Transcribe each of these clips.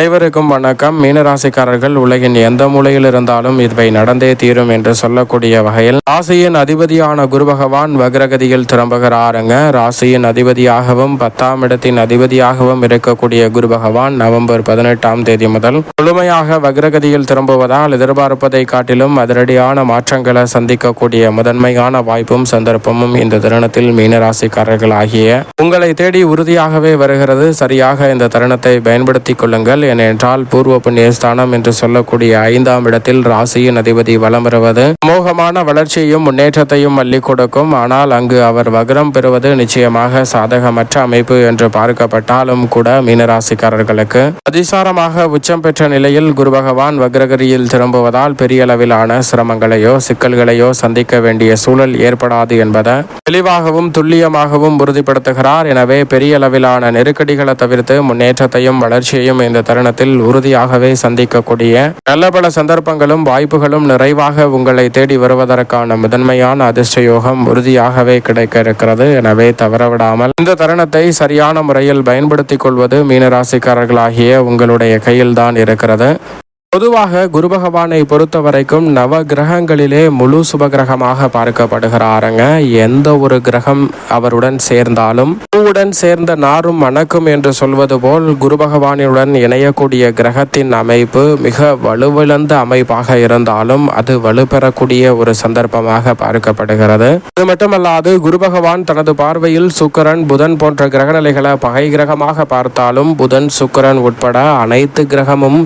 அனைவருக்கும் வணக்கம். மீனராசிக்காரர்கள் உலகின் எந்த மூலையில் இருந்தாலும் இவை நடந்தே தீரும் என்று சொல்லக்கூடிய வகையில் ராசியின் அதிபதியான குரு பகவான் வக்ரகதியில் திரும்புகிறாருங்க ராசியின் அதிபதியாகவும் பத்தாம் இடத்தின் அதிபதியாகவும் இருக்கக்கூடிய குரு பகவான் நவம்பர் பதினெட்டாம் தேதி முதல் முழுமையாக வக்ரகதியில் திரும்புவதால் எதிர்பார்ப்பதை காட்டிலும் அதிரடியான மாற்றங்களை சந்திக்கக்கூடிய முதன்மையான வாய்ப்பும் சந்தர்ப்பமும் இந்த தருணத்தில் மீனராசிக்காரர்கள் ஆகிய உங்களை தேடி உறுதியாகவே வருகிறது. சரியாக இந்த தருணத்தை பயன்படுத்திக் கொள்ளுங்கள். ஏனென்றால் பூர்வ புண்ணியஸ்தானம் என்று சொல்லக்கூடிய ஐந்தாம் இடத்தில் ராசியின் அதிபதி வலம் வருவது. மோகமான வளர்ச்சியையும் முன்னேற்றத்தையும் அள்ளி கொடுக்கும். ஆனால் அங்கு அவர் வக்ரம் பெறுவது நிச்சயமாக சாதகமற்ற அமைப்பு என்று பார்க்கப்பட்டாலும் கூட மீனராசிக்காரர்களுக்கு. அதிசாரமாக உச்சம் பெற்ற நிலையில் குரு பகவான் வக்ரகரியில் திரும்புவதால் பெரிய அளவிலான சிரமங்களையோ சிக்கல்களையோ சந்திக்க வேண்டிய சூழல் ஏற்படாது என்பதை தெளிவாகவும் துல்லியமாகவும் உறுதிப்படுத்துகிறார். எனவே பெரிய அளவிலான நெருக்கடிகளை தவிர்த்து முன்னேற்றத்தையும் வளர்ச்சியையும் இந்த தருணத்தில் உறுதியாகவே சந்திக்கக்கூடிய நல்ல பல சந்தர்ப்பங்களும் வாய்ப்புகளும் நிறைவாக உங்களை தேடி வருவதற்கான முதன்மையான அதிர்ஷ்ட யோகம் உறுதியாகவே கிடைக்க இருக்கிறது எனவே தவறவிடாமல் இந்த தருணத்தை சரியான முறையில் பயன்படுத்திக் கொள்வது மீனராசிக்காரர்களாகிய உங்களுடைய கையில்தான் இருக்கிறது. பொதுவாக குரு பகவானை பொறுத்த வரைக்கும் நவ கிரகங்களிலே முழு சுபகிரகமாக பார்க்கப்படுகிறாருங்க. எந்த ஒரு கிரகம் அவருடன் சேர்ந்தாலும் பூவுடன் சேர்ந்த நாரும் மணக்கும் என்று சொல்வது போல் குரு பகவானுடன் இணையக்கூடிய கிரகத்தின் அமைப்பு மிக வலுவிழந்த அமைப்பாக இருந்தாலும் அது வலுப்பெறக்கூடிய ஒரு சந்தர்ப்பமாக பார்க்கப்படுகிறது. அது மட்டுமல்லாது குரு பகவான் தனது பார்வையில் சுக்கிரன் புதன் போன்ற கிரகநிலைகளை பகை கிரகமாக பார்த்தாலும் புதன் சுக்கிரன் உட்பட அனைத்து கிரகமும்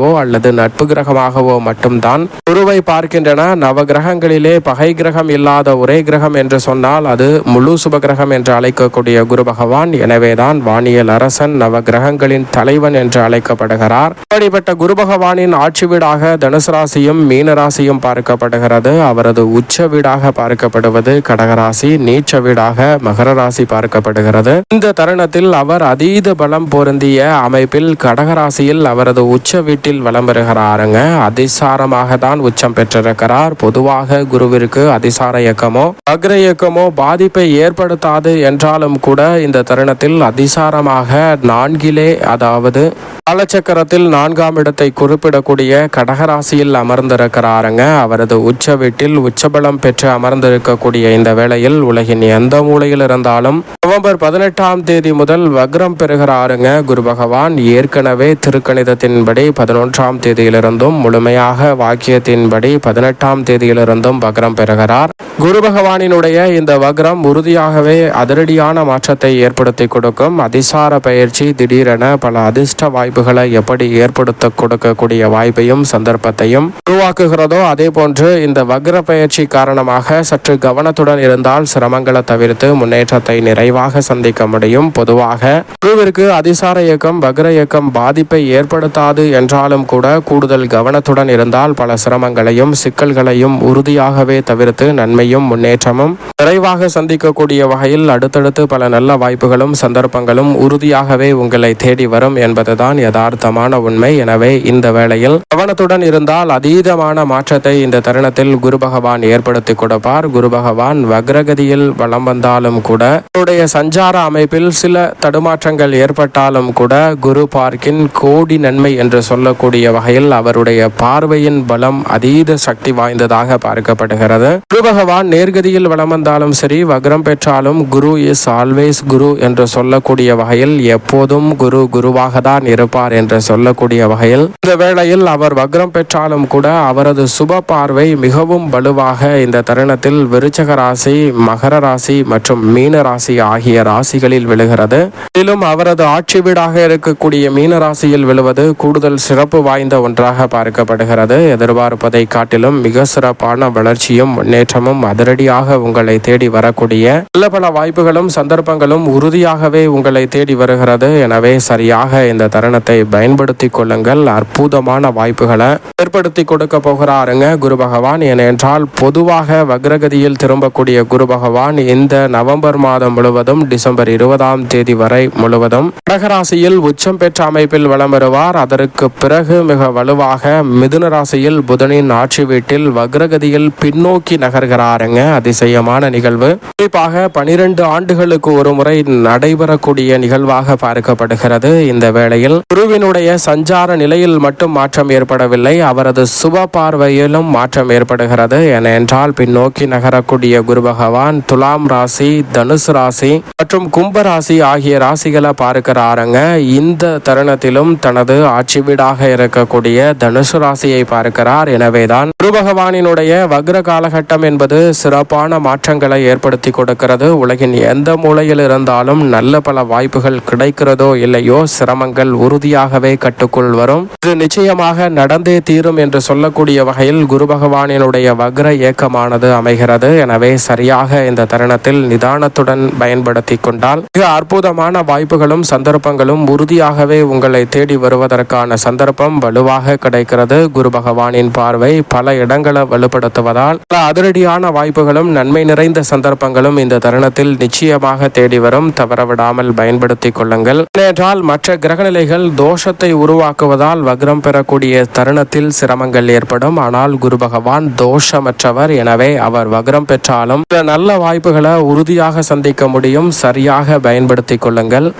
கிரகமாகவோ அல்லது நட்பு கிரகமாகவோ மட்டும்தான் குருவை பார்க்கின்றன. நவ கிரகங்களிலே பகை கிரகம் இல்லாத ஒரே கிரகம் என்று சொன்னால் அது முழு சுபகிரகம் என்று அழைக்கக்கூடிய குரு பகவான். எனவேதான் வானியல் அரசன் நவ கிரகங்களின் தலைவன் என்று அழைக்கப்படுகிறார். அப்படிப்பட்ட குரு பகவானின் ஆட்சி வீடாக தனுசு ராசியும் மீன ராசியும் பார்க்கப்படுகிறது. அவரது உச்ச வீடாக பார்க்கப்படுவது கடகராசி நீச்ச வீடாக மகர ராசி பார்க்கப்படுகிறது. இந்த தருணத்தில் அவர் அதீத பலம் பொருந்திய அமைப்பில் கடகராசியில் அவரது உச்ச வீட்டில் வலம் பெறுகிறாருங்க அதிசாரமாக தான் உச்சம் பெற்றிருக்கிறார். பொதுவாக குருவிற்கு அதிசார இயக்கமோ அக்ர இயக்கமோ பாதிப்பை ஏற்படுத்தாது என்றாலும் கூட இந்த தருணத்தில் அதிசாரமாக நான்கிலே அதாவது காலச்சக்கரத்தில் நான்காம் இடத்தை குறிப்பிடக்கூடிய கடகராசியில் அமர்ந்திருக்கிறாருங்க. அவரது உச்ச வீட்டில் உச்சபலம் பெற்று அமர்ந்திருக்கக்கூடிய இந்த வேளையில் உலகின் எந்த மூலையில் இருந்தாலும் நவம்பர் பதினெட்டாம் தேதி முதல் வக்ரம் பெறுகிறாருங்க. குரு பகவான் ஏற்கனவே திருக்கணிதத்தின்படி பதினொன்றாம் தேதியிலிருந்தும் முழுமையாக வாக்கியத்தின்படி பதினெட்டாம் தேதியிலிருந்தும் வக்ரம் பெறுகிறார். குரு பகவானினுடைய இந்த வக்ரம் உறுதியாகவே அதிரடியான மாற்றத்தை ஏற்படுத்தி கொடுக்கும். அதிசார பயிற்சி திடீரென பல அதிர்ஷ்ட வாய்ப்புகளை எப்படி ஏற்படுத்த கொடுக்கக்கூடிய வாய்ப்பையும் சந்தர்ப்பத்தையும் உருவாக்குகிறதோ அதே போன்று இந்த வக்ர பயிற்சி காரணமாக சற்று கவனத்துடன் இருந்தால் சிரமங்களை தவிர்த்து முன்னேற்றத்தை நிறைவாக சந்திக்க முடியும் பொதுவாக குருவிற்கு அதிசார இயக்கம் வக்ர இயக்கம் பாதிப்பை ஏற்படுத்தாது என்றாலும் கூட கூடுதல் கவனத்துடன் இருந்தால் பல சிரமங்களையும் சிக்கல்களையும் உறுதியாகவே தவிர்த்து நன்மையும் முன்னேற்றமும் விரைவாக சந்திக்கக்கூடிய வகையில் அடுத்தடுத்து பல நல்ல வாய்ப்புகளும் சந்தர்ப்பங்களும் உறுதியாகவே உங்களை தேடி வரும் என்பதுதான் யதார்த்தமான உண்மை. எனவே இந்த வேளையில் கவனத்துடன் இருந்தால் அதீதமான மாற்றத்தை இந்த தருணத்தில் குரு பகவான் ஏற்படுத்தி கொடுப்பார். குரு பகவான் வக்ரகதியில் வளம் வந்தாலும் கூட அவருடைய சஞ்சார அமைப்பில் சில தடுமாற்றங்கள் ஏற்பட்டாலும் கூட குரு பார்க்கின் கோடி நன்மை என்று சொல்லக்கூடிய வகையில் அவருடைய பார்வையின் பலம் அதீத சக்தி வாய்ந்ததாக பார்க்கப்படுகிறது. குரு பகவான் நேர்கதியில் வளம் வந்தாலும் சரி வக்ரம் பெற்றாலும் குரு இஸ் ஆல்வேஸ் குரு என்று சொல்லக்கூடிய வகையில் எப்போதும் குரு குருவாக தான் இருப்பார் என்று சொல்லக்கூடிய வகையில் இந்த வேளையில் அவர் வக்ரம் பெற்றாலும் கூட அவரது சுப பார்வை மிகவும் வலுவாக இந்த தருணத்தில் விருச்சக ராசி மகர ராசி மற்றும் மீன ராசி ஆகிய ராசிகளில் விழுகிறது. மேலும் அவரது ஆட்சி வீடாக இருக்கக்கூடிய மீன ராசியில் விழுவது கூடுதல் சிறப்பு வாய்ந்த ஒன்றாக பார்க்கப்படுகிறது. எதிர்பார்ப்பதை காட்டிலும் மிக சிறப்பான வளர்ச்சியும் முன்னேற்றமும் அதிரடியாக உங்களை தேடி வரக்கூடிய நல்ல பல வாய்ப்புகளும் சந்தர்ப்பங்களும் உறுதியாகவே உங்களை தேடி வருகிறது. எனவே சரியாக இந்த தருணத்தை பயன்படுத்தி கொள்ளுங்கள். அற்புதமான வாய்ப்புகளை ஏற்படுத்தி கொடுக்க போகிறாருங்க குரு பகவான். ஏனென்றால் பொதுவாக வக்ரகதியில் திரும்பக்கூடிய குரு பகவான் இந்த நவம்பர் மாதம் முழுவதும் டிசம்பர் இருபதாம் தேதி வரை முழுவதும். கடகராசியில் உச்சம் பெற்ற அமைப்பில் வலம் வருவார். அதற்கு பிறகு பிறகு மிக வலுவாக மிதுன ராசியில் புதனின் ஆட்சி வீட்டில் வக்ரகதியில் பின்னோக்கி நகர்கிறாருங்க. அதிசயமான நிகழ்வு. குறிப்பாக பனிரெண்டு ஆண்டுகளுக்கு ஒரு முறை நடைபெறக்கூடிய நிகழ்வாக பார்க்கப்படுகிறது. இந்த வேளையில் குருவினுடைய சஞ்சார நிலையில் மட்டும் மாற்றம் ஏற்படவில்லை. அவரது சுப பார்வையிலும் மாற்றம் ஏற்படுகிறது. ஏனென்றால் பின்னோக்கி நகரக்கூடிய குரு பகவான் துலாம் ராசி தனுசு ராசி மற்றும் கும்பராசி ஆகிய ராசிகளை பார்க்கிறாருங்க. இந்த தருணத்திலும் தனது ஆட்சி வீடாக இருக்கக்கூடிய தனுசு ராசியை பார்க்கிறார். எனவேதான் குரு பகவானினுடைய வக்ர காலகட்டம் என்பது சிறப்பான மாற்றங்களை ஏற்படுத்தி கொடுக்கிறது. உலகின் எந்த மூலையில் இருந்தாலும் நல்ல பல வாய்ப்புகள் கிடைக்கிறதோ இல்லையோ சிரமங்கள் உறுதியாகவே கட்டுக்குள் வரும். இது நிச்சயமாக நடந்தே தீரும் என்று சொல்லக்கூடிய வகையில் குரு பகவானினுடைய வக்ர இயக்கமானது அமைகிறது. எனவே சரியாக இந்த தருணத்தில் நிதானத்துடன் பயன்படுத்த கொண்டால் மிக அற்புதமான வாய்ப்புகளும் சந்தர்ப்பங்களும் உறுதியாகவே உங்களை தேடி வருவதற்கான சந்தர்ப்பம் வலுவாக கிடைக்கிறது. குரு பகவானின் பார்வை பல இடங்களை வலுப்படுத்துவதால் பல அதிரடியான வாய்ப்புகளும் நன்மை நிறைந்த சந்தர்ப்பங்களும் இந்த தருணத்தில் நிச்சயமாக தேடி வரும். தவறவிடாமல் பயன்படுத்திக் கொள்ளுங்கள். ஏனென்றால் மற்ற கிரகநிலைகள் தோஷத்தை உருவாக்குவதால் வக்ரம் பெறக்கூடிய தருணத்தில் சிரமங்கள் ஏற்படும். ஆனால் குரு பகவான் தோஷமற்றவர். எனவே அவர் வக்ரம் பெற்றாலும் நல்ல வாய்ப்புகளை உறுதியாக சந்திக்க முடியும். சரியாக பயன்படுத்திக் கொள்ளுங்கள்.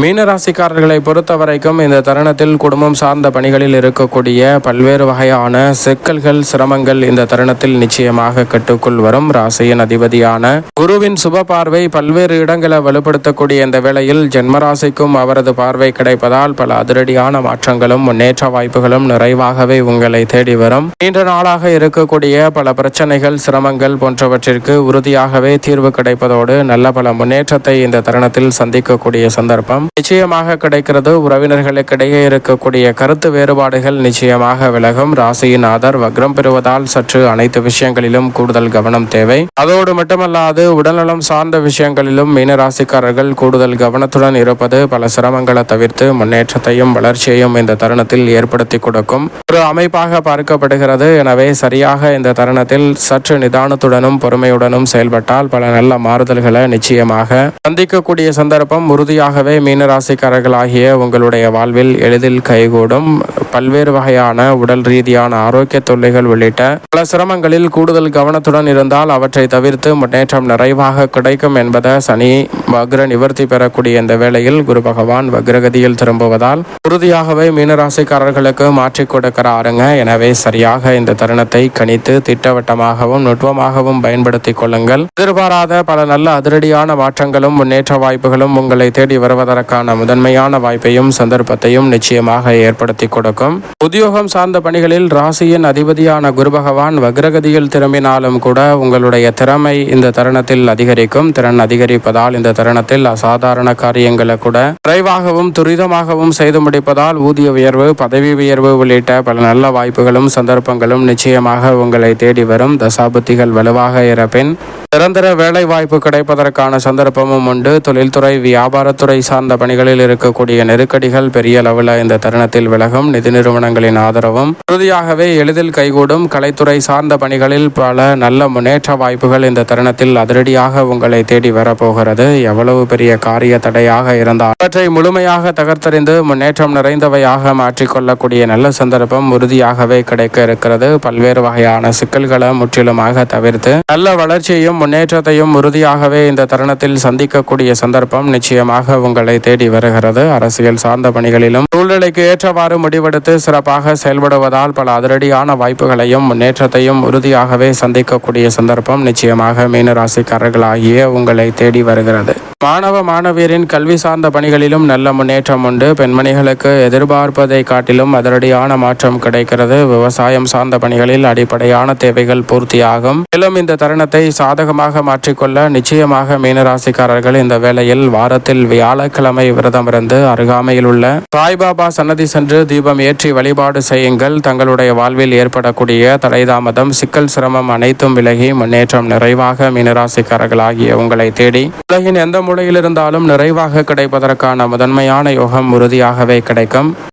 மீனராசிக்காரர்களை பொறுத்த வரைக்கும் இந்த தருணத்தில் குடும்பம் சார்ந்த பணிகளில் இருக்கக்கூடிய பல்வேறு வகையான சிக்கல்கள் சிரமங்கள் இந்த தருணத்தில் நிச்சயமாக கட்டுக்குள் வரும். ராசியின் அதிபதியான குருவின் சுப பார்வை பல்வேறு இடங்களை வலுப்படுத்தக்கூடிய இந்த வேளையில் ஜென்மராசிக்கும் அவரது பார்வை கிடைப்பதால் பல அதிரடியான மாற்றங்களும் முன்னேற்ற வாய்ப்புகளும் நிறைவாகவே உங்களை தேடி வரும். நீண்ட நாளாக இருக்கக்கூடிய பல பிரச்சனைகள் சிரமங்கள் போன்றவற்றிற்கு உறுதியாகவே தீர்வு கிடைப்பதோடு நல்ல பல முன்னேற்றத்தை இந்த தருணத்தில் சந்திக்கக்கூடிய சந்தர்ப்பம். நிச்சயமாக கிடைக்கிறது. உறவினர்களுக்கிடையே இருக்கக்கூடிய கருத்து வேறுபாடுகள் நிச்சயமாக விலகும். ராசியின் ஆதர் வக்ரம் பெறுவதால் சற்று அனைத்து விஷயங்களிலும் கூடுதல் கவனம் தேவை. அதோடு மட்டுமல்லாது உடல்நலம் சார்ந்த விஷயங்களிலும் மீனராசிக்காரர்கள் கூடுதல் கவனத்துடன் இருப்பது பல சிரமங்களை தவிர்த்து முன்னேற்றத்தையும் வளர்ச்சியையும் இந்த தருணத்தில் ஏற்படுத்தி கொடுக்கும். ஒரு அமைப்பாக பார்க்கப்படுகிறது. எனவே சரியாக இந்த தருணத்தில் சற்று நிதானத்துடனும் பொறுமையுடனும் செயல்பட்டால் பல நல்ல மாறுதல்களை நிச்சயமாக சந்திக்கக்கூடிய சந்தர்ப்பம் உறுதியாகவே மீனராசிக்காரர்களாகிய உங்களுடைய வாழ்வில் எளிதில் கைகூடும் பல்வேறு வகையான உடல் ரீதியான ஆரோக்கிய தொல்லைகள் உள்ளிட்ட பல சிரமங்களில் கூடுதல் கவனத்துடன் இருந்தால் அவற்றை தவிர்த்து முன்னேற்றம் நிறைவாக கிடைக்கும் என்பதை சனி வக்ர நிவர்த்தி பெறக்கூடிய இந்த வேளையில் குரு பகவான் வக்ரகதியில் திரும்புவதால் உறுதியாகவே மீனராசிக்காரர்களுக்கு மாற்றி கொடுக்கிறாருங்க. எனவே சரியாக இந்த தருணத்தை கணித்து திட்டவட்டமாகவும் நுட்பமாகவும் பயன்படுத்திக் கொள்ளுங்கள். எதிர்பாராத பல நல்ல அதிரடியான மாற்றங்களும் முன்னேற்ற வாய்ப்புகளும் உங்களை தேடி வருவதற்கு அதற்கான முதன்மையான வாய்ப்பையும் சந்தர்ப்பத்தையும் நிச்சயமாக ஏற்படுத்தி கொடுக்கும். உத்தியோகம் சார்ந்த பணிகளில் ராசியின் அதிபதியான குரு பகவான் வக்ரகதியில் திரும்பினாலும் கூட உங்களுடைய திறமை இந்த தருணத்தில் அதிகரிக்கும். திறன் அதிகரிப்பதால் இந்த தருணத்தில் அசாதாரண காரியங்களை கூட விரைவாகவும் துரிதமாகவும் செய்து முடிப்பதால் ஊதிய உயர்வு பதவி உயர்வு உள்ளிட்ட பல நல்ல வாய்ப்புகளும் சந்தர்ப்பங்களும் நிச்சயமாக உங்களை தேடி வரும். தசாபுத்திகள் வலுவாக இருப்பின் நிரந்தர வேலை வாய்ப்பு கிடைப்பதற்கான சந்தர்ப்பமும் உண்டு. தொழில்துறை வியாபாரத்துறை சார்ந்த பணிகளில் இருக்கக்கூடிய நெருக்கடிகள் பெரிய அளவில் இந்த தருணத்தில் விலகும். நிதி நிறுவனங்களின் ஆதரவும் உறுதியாகவே எளிதில் கைகூடும். கலைத்துறை சார்ந்த பணிகளில் பல நல்ல முன்னேற்ற வாய்ப்புகள் இந்த தருணத்தில் அதிரடியாக உங்களை தேடி வரப்போகிறது. எவ்வளவு பெரிய காரிய தடையாக இருந்தால் அவற்றை முழுமையாக தகர்த்தறிந்து முன்னேற்றம் நிறைந்தவையாக மாற்றிக்கொள்ளக்கூடிய நல்ல சந்தர்ப்பம் உறுதியாகவே கிடைக்க இருக்கிறது. பல்வேறு வகையான சிக்கல்களை முற்றிலுமாக தவிர்த்து நல்ல வளர்ச்சியையும் முன்னேற்றத்தையும் உறுதியாகவே இந்த தருணத்தில் சந்திக்கக்கூடிய சந்தர்ப்பம் நிச்சயமாக உங்களை தேடி வருகிறது. அரசியல் சார்ந்த பணிகளிலும் சூழ்நிலைக்கு ஏற்றவாறு முடிவெடுத்து சிறப்பாக செயல்படுவதால் பல அதிரடியான வாய்ப்புகளையும் முன்னேற்றத்தையும் உறுதியாகவே சந்திக்கக்கூடிய சந்தர்ப்பம் நிச்சயமாக மீனராசிக்காரர்களாகிய உங்களை தேடி வருகிறது. மாணவ மாணவியரின் கல்வி சார்ந்த பணிகளிலும் நல்ல முன்னேற்றம் உண்டு. பெண்மணிகளுக்கு எதிர்பார்ப்பதை காட்டிலும் அதிரடியான மாற்றம் கிடைக்கிறது. விவசாயம் சார்ந்த பணிகளில் அடிப்படையான தேவைகள் பூர்த்தியாகும். மேலும் இந்த தருணத்தை சாதகமாக மாற்றிக்கொள்ள நிச்சயமாக மீனராசிக்காரர்கள் இந்த வேளையில் வாரத்தில் வியாழக்கிழமை விரதம் இருந்து அருகாமையில் உள்ள சாய்பாபா சன்னதி சென்று தீபம் ஏற்றி வழிபாடு செய்யுங்கள். தங்களுடைய வாழ்வில் ஏற்படக்கூடிய தடைதாமதம் சிக்கல் சிரமம் அனைத்தும் விலகி முன்னேற்றம் நிறைவாக மீனராசிக்காரர்களாகிய உங்களை தேடி உலகின் எந்த மூலையில் இருந்தாலும் நிறைவாக கிடைப்பதற்கான முதன்மையான யோகம் உறுதியாகவே கிடைக்கும்.